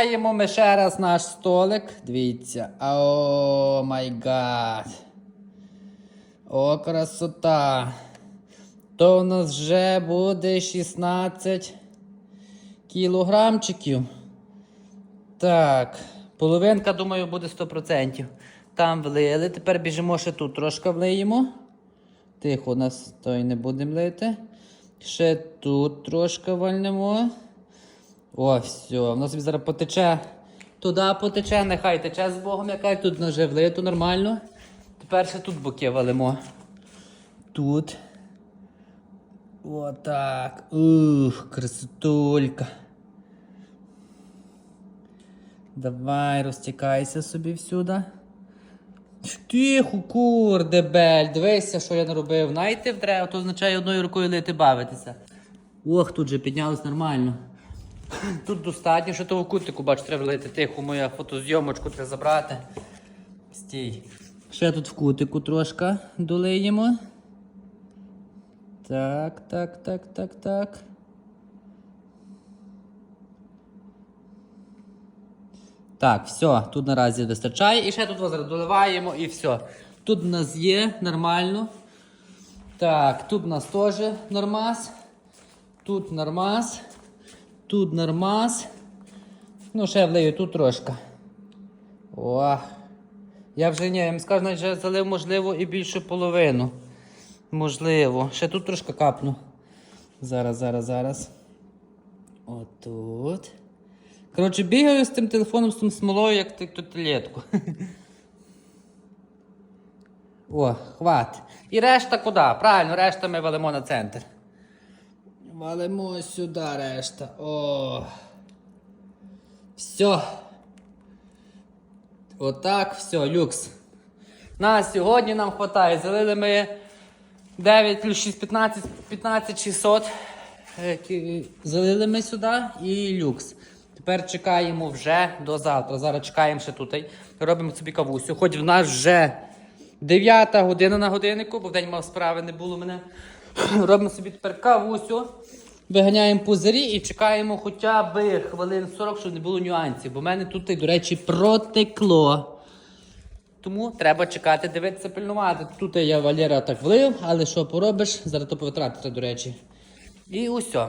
Виставляємо ми ще раз наш столик. Дивіться. О май гад. О, красота. То у нас вже буде 16 кілограмчиків. Так, половинка, думаю, буде 100%. Там влили. Тепер біжимо ще тут трошки влиємо. Тихо, у нас той не будемо лити. Ще тут трошки вальнемо. О, все, воно собі зараз потече. Туди потече, нехай тече з Богом, яка тут вже влито нормально. Тепер ще тут боки валимо. Тут. Отак. Ух, красотулька. Давай, розтікайся собі всюди. Тихо, кур, дебель. Дивися, що я наробив. Знаєте, вдре, то означає одною рукою лити бавитися. Ох, тут же піднялось нормально. Тут достатньо, що того кутику, бач, треба лити. Тихо, моя фотозйомочку треба забрати. Стій. Ще тут в кутику трошки долиємо. Так, так, так, так, так. Так, все, тут наразі вистачає. І ще тут зараз доливаємо і все. Тут в нас є нормально. Так, тут в нас теж нормас. Тут нормас. Тут нормас. Ну, ще влию тут трошки. О. Я вже ні, я скажу, навіть залив, можливо, і більше половину. Можливо. Ще тут трошки капну. Зараз, зараз, зараз. Отут. Коротше, бігаю з тим телефоном, з тим смолою, як ти тут літку. О, хват. І решта куди? Правильно, решта ми валимо на центр. Валимо сюди решта. О. Все. Отак, все, люкс. На сьогодні нам вистачає. Залили ми 9 плюс 6, 15, 15 600. Е, Залили ми сюди і люкс. Тепер чекаємо вже до завтра. Зараз чекаємо ще тут. Робимо собі кавусю. Хоч в нас вже 9 година на годиннику, бо в день мав справи, не було мене. Робимо собі тепер кавусю. Виганяємо пузирі і чекаємо хоча б хвилин 40, щоб не було нюансів. Бо в мене тут, до речі, протекло. Тому треба чекати, дивитися, пильнувати. Тут я Валера так влив, але що поробиш, зараз то повитратити, до речі. І усе.